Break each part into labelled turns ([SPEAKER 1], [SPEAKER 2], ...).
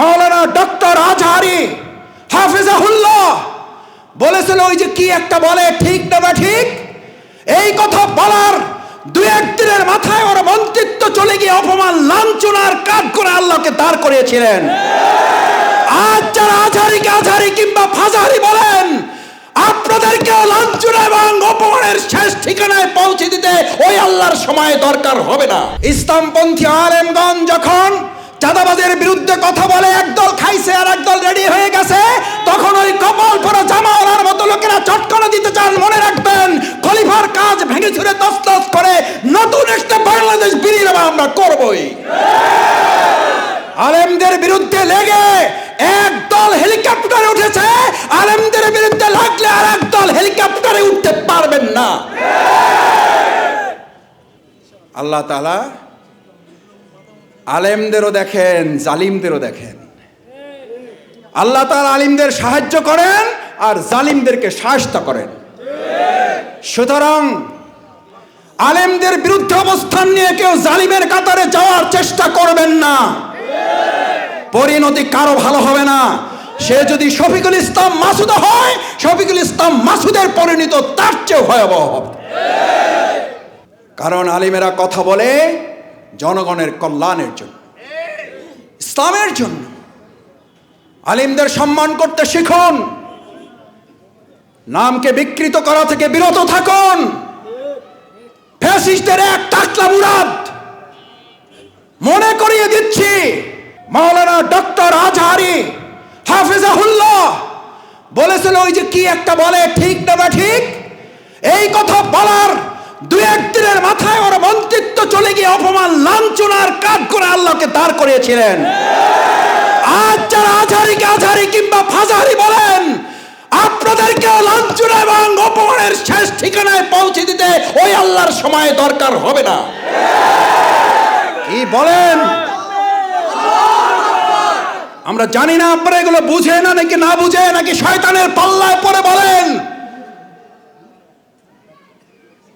[SPEAKER 1] মাওলানা doctor Azhari হাফিজাহুল্লাহ বলেছিল, ওই যে কি একটা বলে, ঠিক না বা ঠিক? এই কথা বলার দুই একদিনের মাথায় ওর মন্ত্রিত্ব চলে গিয়ে অপমান, লাঞ্ছনার কাজ করে আল্লাহকে দাঁড় করিয়েছিলেন। আজ যারা আজহারিকে আজহারি কিংবা ফাজারি বলেন আপনাদেরকে লাঞ্ছনা এবং অপমানের শেষ ঠিকানায় পৌঁছে দিতে ওই আল্লাহর সময় দরকার হবে না। ইসলামপন্থী আলেমগঞ্জ যখন চাঁদাবাজের বিরুদ্ধে কথা বলে একদল খাইছে আর একদল রেডি হয়ে গেছে, তখন ওই কপাল পরা জামাওয়ালার মতো লোকেরা চটকনা দিতে চান, মনে রাখবেন, খলিফার কাজ ভেঙে ছুড়ে তসতস করে নতুন একটা বাংলাদেশ বিনির্মাণ আমরা করবই। আলেমদের বিরুদ্ধে লেগে এক দল হেলিকপ্টারে উঠেছে, আলেমদের বিরুদ্ধে লাগলে আর এক দল হেলিকপ্টারে উঠতে পারবেন না। আল্লাহ তালা আলেমদেরও দেখেন, জালিমদেরও দেখেন। আল্লাহ তালা আলিমদের সাহায্য করেন আর জালিমদেরকে সাহায্য করেন। সুতরাং আলেমদের বিরুদ্ধে অবস্থান নিয়ে কেউ জালিমের কাতারে যাওয়ার চেষ্টা করবেন না। পরিণতি কারও ভালো হবে না। সে যদি শফিকুল ইসলাম মাসুদ হয়, শফিকুল ইসলাম মাসুদের পরিণত তার চেয়ে ভয়াবহ হবে। কারণ আলিমেরা কথা বলে জনগণের কল্যাণের জন্য, ইসলামের জন্য। আলিমদের সম্মান করতে শিখুন। নামকে বিকৃত করা থেকে বিরত থাকুন। ফ্যাসিস্টের এক টাকলা মুরাদ। মনে করিয়ে দিচ্ছি, মাওলানা ডক্টর আজহারি হাফিজাহুল্লাহ বলেছিল, ওই যে কি একটা বলে, ঠিক না ঠিক? এই কথা বলার দুই একদিনের মাথায় ওর মন্ত্রিত্ব চলে গিয়ে অপমান, লাঞ্ছনার কাজ করে আল্লাহকে দাঁড় করিয়েছিলেন। আজ যারা আজহারিকে আজহারি কিংবা ফাজারি বলেন আপনাদেরকে লাঞ্ছনা এবং অপমানের শেষ ঠিকানায় পৌঁছে দিতে ওই আল্লাহর সময় দরকার হবে না। কি বলেন? আমরা জানি না আপনারা এগুলো বুঝে না নাকি না বুঝে নাকি শয়তানের পাল্লায় পরে বলেন।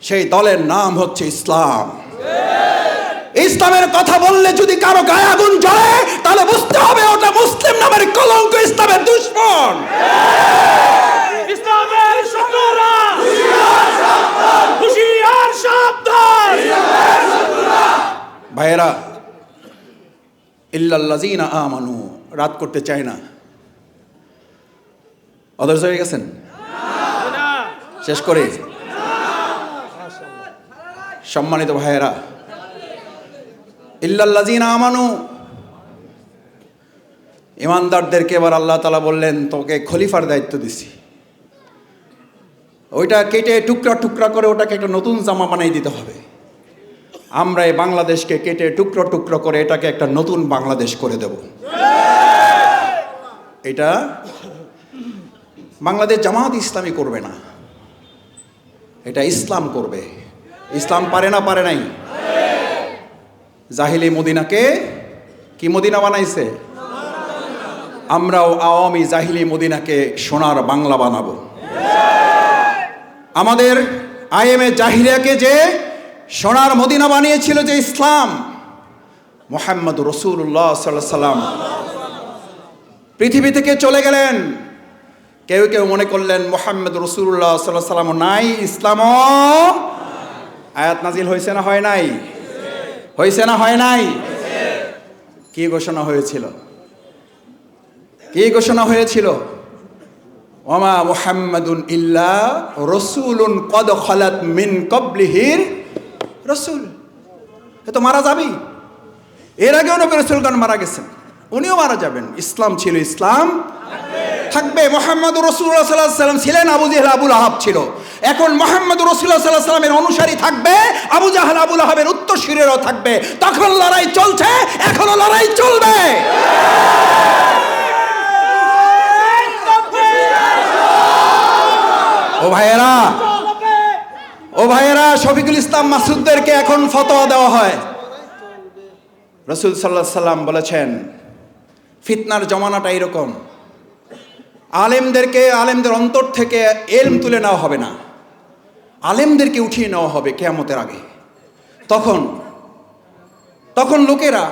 [SPEAKER 1] সেই দলের নাম হচ্ছে ইসলাম। ইসলামের কথা বললে যদি কারও গায়ে আগুন জ্বলে তাহলে বুঝতে হবে ওটা মুসলিম নামের কলঙ্ক ইসলামের দুশ্মন। ভাইয়েরা ইল্লাল্লাজিনা আমানু রাত করতে চায় না। অদর্শ হয়ে গেছেন? শেষ করে। সম্মানিত ভাইয়েরা ইল্লাল্লাজিনা আমানু। ইমানদারদেরকে এবার আল্লাহ তালা বললেন, তোকে খলিফার দায়িত্ব দিছি। ওইটা কেটে টুকরা টুকরা করে ওটাকে একটা নতুন জামা বানাই দিতে হবে। আমরা এই বাংলাদেশকে কেটে টুকরো টুকরো করে এটাকে একটা নতুন বাংলাদেশ করে দেব। এটা বাংলাদেশ জামাত ইসলামী করবে না। এটা ইসলাম করবে। ইসলাম পারে না, পারে নাই? জাহিলি মদিনাকে কি মদিনা বানাইছে? আমরাও আওয়ামী জাহিলি মদিনাকে সোনার বাংলা বানাবো। আমাদের আইএমএ জাহিরিয়াকে যে সোনার মদিনা বানিয়েছিল যে ইসলাম মোহাম্মদ রসুল্লাহ সাল্লাম পৃথিবী থেকে চলে গেলেন। কেউ কেউ মনে করলেন মোহাম্মদ রসুল্লাহ সাল্লাহ সাল্লাম নাই, ইসলামও আয়াত নাজিল হয়েছে না হয় নাই? হয়েছে না হয় নাই? কি ঘোষণা হয়েছিল? কি ঘোষণা হয়েছিল? ওমা মুহাম্মাদুন ইল্লা রসুলুন কদ খলাত মিন কবলিহির রসুল। এ তো মারা যাবেই। এর আগেও নবী রসুলগণ মারা গেছেন। উনিও মারা যাবেন। ইসলাম ছিল ইসলাম। থাকবে। মোহাম্মদ রসুল্লাহ সাল্লাহ সাল্লাম ছিলেন আবু আবুল আহাব ছিল। এখন মোহাম্মদ রসুল্লাহ সাল্লাহ সাল্লামের অনুসারী থাকবে, আবু জাহাল আবুল আহাবের উত্তরশিরেরও থাকবে। তখন লড়াই চলছে, এখনও লড়াই চলবে। ও
[SPEAKER 2] ভাইয়েরা
[SPEAKER 1] ও ভাইয়েরা, শফিকুল ইসলাম মাসুদদেরকে এখন ফতোয়া দেওয়া হয়। রসুল সাল্লাহ সাল্লাম বলেছেন, ফিতনার জমানাটা এরকম। আলেমদেরকে, আলেমদের অন্তর থেকে এলম তুলে নেওয়া হবে না। আলেমদেরকে উঠিয়ে নেওয়া হবে কেয়ামতের আগে। তখন তখন লোকেরা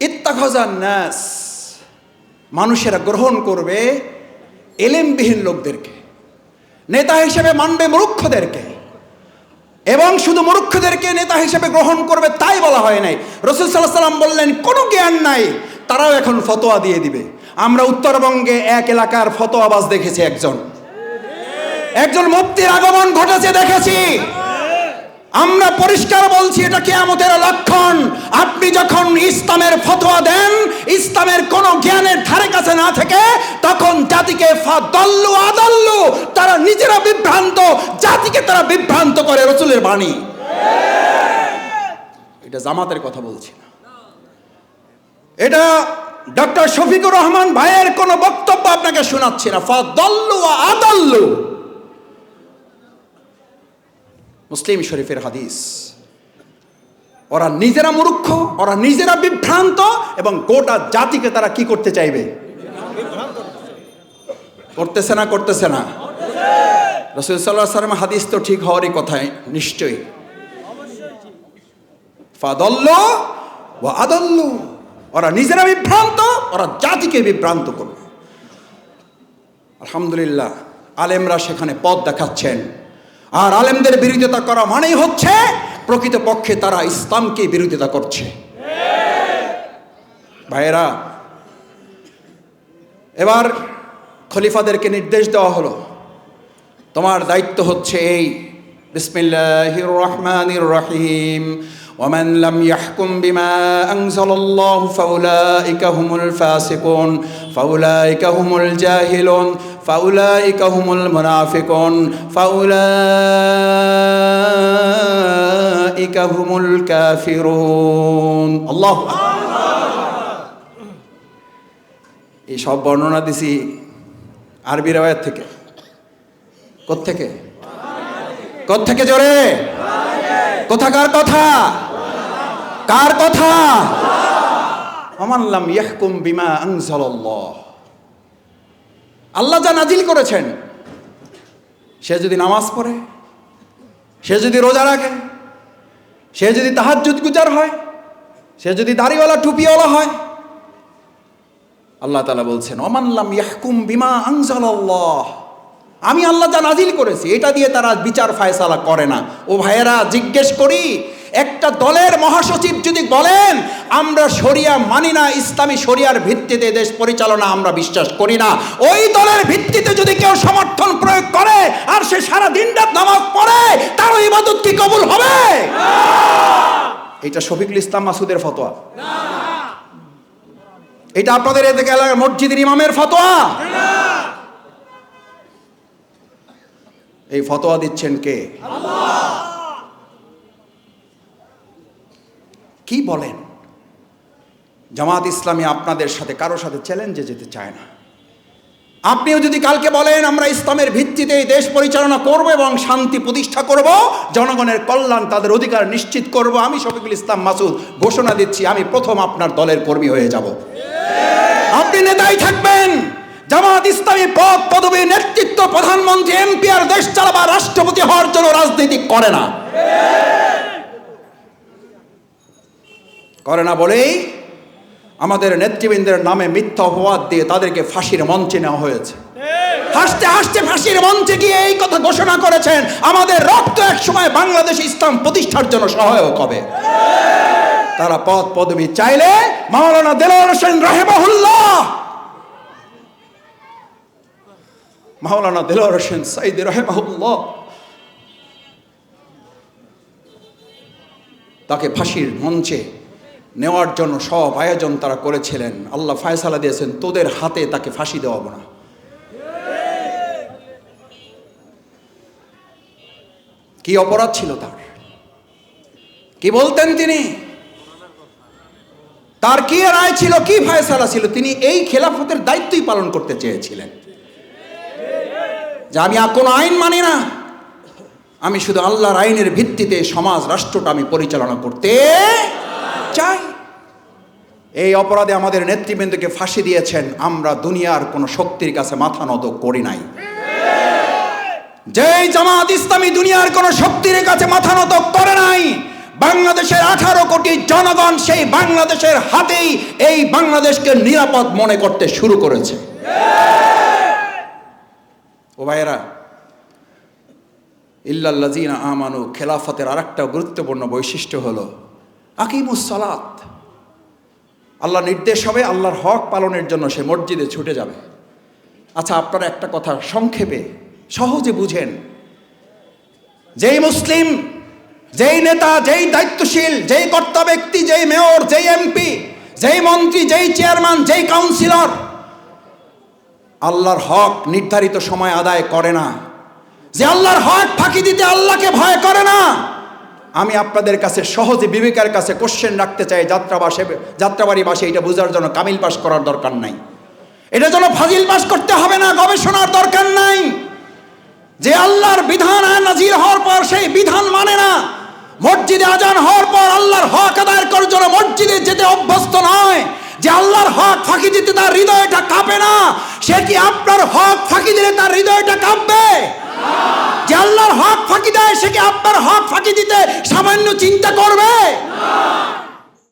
[SPEAKER 1] ইত্তাখাজান ন্যাস মানুষেরা গ্রহণ করবে এলেমবিহীন লোকদেরকে, নেতা হিসেবে মানবে মূর্খদেরকে, এবং শুধু মূর্খদেরকে নেতা হিসেবে গ্রহণ করবে তাই বলা হয় নাই। রসুল সাল্লাহ সাল্লাম বললেন, কোনো জ্ঞান নাই, তারাও এখন ফতোয়া দিয়ে দিবে। আমরা উত্তরবঙ্গে এক এলাকার ফতোয়াবাজ দেখেছি একজন। একজন মুক্তির আগমন ঘটেছে, দেখেছি। আমরা পরিষ্কার বলছি, এটা কেয়ামতের লক্ষণ। আপনি যখন ইসলামের ফতোয়া দেন, ইসলামের কোন জ্ঞানের ধারে কাছে না থেকে, তখন জাতিকে ফাদল্লু আদল্লু, তারা নিজেরা বিভ্রান্ত, জাতিকে তারা বিভ্রান্ত করে রসুলের বাণী। এটা জামাতের কথা বলছি না। এটা ডক্টর শফিকুর রহমান ভাইয়ের কোনো বক্তব্য আপনাকে শোনাচ্ছি না। ফাদল্লু আদল্লু। মুসলিম শরীফের হাদিস। ওরা নিজেরা মূর্খ, ওরা নিজেরা বিভ্রান্ত এবং গোটা জাতিকে তারা কি করতে চাইবে? করতেছে না করতেছে না। রসুল সাল্লাহ সাল্লাম হাদিস তো ঠিক হওয়ারই কথাই নিশ্চয়ই। ফাদল্ল ও আদল্ল। ওরা নিজেরা বিভ্রান্ত, ওরা জাতিকে বিভ্রান্ত করবে। আলহামদুলিল্লাহ, আলেমরা সেখানে পথ দেখাচ্ছেন। আর আলেমদের বিরোধিতা করা মানেই হচ্ছে প্রকৃতপক্ষে তারা ইসলামকে বিরোধিতা করছে ভাইয়েরা এবার খলিফাদেরকে নির্দেশ দেওয়া হলো তোমার দায়িত্ব হচ্ছে এই বিসমিল্লাহির রহমানির রহিম ومن لم يحكم بما أنزل الله فأولئك هم الفاسقون فأولئك هم الجاهلون فأولئك هم المنافقون فأولئك هم الكافرون الله এই সব বর্ণনা দিছি আরবি রেওয়ায়ত থেকে কোত্থেকে কোত্থেকে জোরে কোথাকার কথা কার কথা আমাল্লাম ইয়াহকুম বিমা আনজালাল্লাহ আল্লাহ যা নাজিল করেছেন, সে যদি নামাজ পড়ে, সে যদি রোজা রাখে, সে যদি তাহাজ্জুদ গুজার হয়, সে যদি দাড়িওয়ালা টুপিওয়ালা হয়, আল্লাহ তালা বলছেন অমানলাম ইয়াহকুম বিমা আনজালাল্লাহ। আমি আল্লাহ যা নাজিল করেছি, এটা দিয়ে তারা বিচার ফায়সালা করে না। ও ভাইয়েরা, জিজ্ঞেস করি একটা দলের মহাসচিব যদি বলেন, আমরা শরিয়া মানি না, ইসলামী শরিয়ার ভিত্তিতে দেশ পরিচালনা আমরা বিশ্বাস করি না। ওই দলের ভিত্তিতে যদি কেউ সমর্থন প্রয়োগ করে, আর সে সারা দিন রাত নামাজ পড়ে, তার ওই ইবাদত কি কবুল হবে? এটা শফিকুল ইসলাম মাসুদের ফতোয়া। এটা আপনাদের এদিকে এলাকার মসজিদের ইমামের ফতোয়া। এই ফতোয়া দিচ্ছেন কে? কি বলেন? জামাত ইসলামী আপনাদের সাথে, কারও সাথে চ্যালেঞ্জে যেতে চায় না। আপনিও যদি কালকে বলেন, আমরা ইসলামের ভিত্তিতে এই দেশ পরিচালনা করব এবং শান্তি প্রতিষ্ঠা করব, জনগণের কল্যাণ তাদের অধিকার নিশ্চিত করব, আমি শফিকুল ইসলাম মাসুদ ঘোষণা দিচ্ছি, আমি প্রথম আপনার দলের কর্মী হয়ে যাব। আপনি নেতাই থাকবেন। জামাত ইসলামী পদ পদবী নেতৃত্ব প্রধানমন্ত্রী এমপি আর দেশ চালাবা রাষ্ট্রপতি হওয়ার জন্য রাজনীতি করে না। করে না বলেই আমাদের নেতৃবৃন্দের নামে মিথ্যা অপবাদ দিয়ে তাদেরকে ফাঁসির মঞ্চে নেওয়া হয়েছে। হাসতে হাসতে ফাঁসির মঞ্চে গিয়ে এই কথা ঘোষণা করেছেন, আমাদের রক্ত এক সময় বাংলাদেশ ইসলাম প্রতিষ্ঠার জন্য সহায়ক হবে। তারা পদ পদবি চাইলে মাওলানা দেলোয়ার হোসেন রাহেমাহুল্লাহ, মাওলানা দেলোয়ার হোসেন সাইদ রাহেমাহুল্লাহ তাকে ফাঁসির মঞ্চে নেওয়ার জন্য সব আয়োজন তারা করেছিলেন। আল্লাহ ফায়সালা দিয়েছেন, তোদের হাতে তাকে ফাঁসি দেওয়াবো না। কি অপরাধ ছিল তার? কি বলতেন তিনি? তার কি রায় ছিল, কি ফায়সালা ছিল, তিনি এই খেলাফতের দায়িত্বই পালন করতে চেয়েছিলেন। যে আমি আর কোনো আইন মানি না, আমি শুধু আল্লাহর আইনের ভিত্তিতে সমাজ, রাষ্ট্রটা আমি পরিচালনা করতে চাই। এই অপরাধে আমাদের নেতৃবৃন্দকে ফাঁসি দিয়েছেন, আমরা দুনিয়ার কোনো শক্তির কাছে মাথা নত করি নাই। যেই জামাত ইসলামী দুনিয়ার কোনো শক্তির কাছে মাথা নত করে নাই, বাংলাদেশের আঠারো কোটি জনগণ সেই বাংলাদেশের হাতেই এই বাংলাদেশকে নিরাপদ মনে করতে শুরু করেছে। ও ভাইয়েরা ইল্লাল্লাজিনা আমানু, খেলাফতের আরেকটা গুরুত্বপূর্ণ বৈশিষ্ট্য হলো আকিমুস সালাত। আল্লাহ নির্দেশ হবে, আল্লাহর হক পালনের জন্য সে মসজিদে ছুটে যাবে। আচ্ছা আপনারা একটা কথা সংক্ষেপে, সহজে বুঝেন। যেই মুসলিম, যেই নেতা, যেই দায়িত্বশীল, যেই কর্তা ব্যক্তি, যেই মেয়র, যেই এমপি, যেই মন্ত্রী, যেই চেয়ারম্যান, যেই কাউন্সিলর, আল্লাহর হক নির্ধারিত সময় আদায় করে না। যে আল্লাহর হক ফাঁকি দিতে আল্লাহকে ভয় করে না। আমি আপনাদের কাছে সহজে বিবেকের কাছে কোশ্চেন রাখতে চাই, যাত্রাবাসে যাত্রাবাড়ি বাসে এটা বোঝার জন্য কামিল পাস করার দরকার নাই। এটা জন্য ফাজিল পাস করতে হবে না, গবেষণার দরকার নাই। যে আল্লাহর বিধান নাজির হওয়ার পর সেই বিধান মানে না। মসজিদে আজান হওয়ার পর আল্লাহর হক আদায়ের করার জন্য মসজিদে যেতে অভ্যস্ত নয়। যে আল্লাহর হক ফাঁকি দিতে তার হৃদয়টা কাঁপে না, সে কি আপনার হক ফাঁকি দিলে তার হৃদয়টা কাঁপবে? যে আল্লাহর হক ফাঁকি দেয় সে কি আপনার হক ফাঁকি দিতে সামান্য চিন্তা করবে?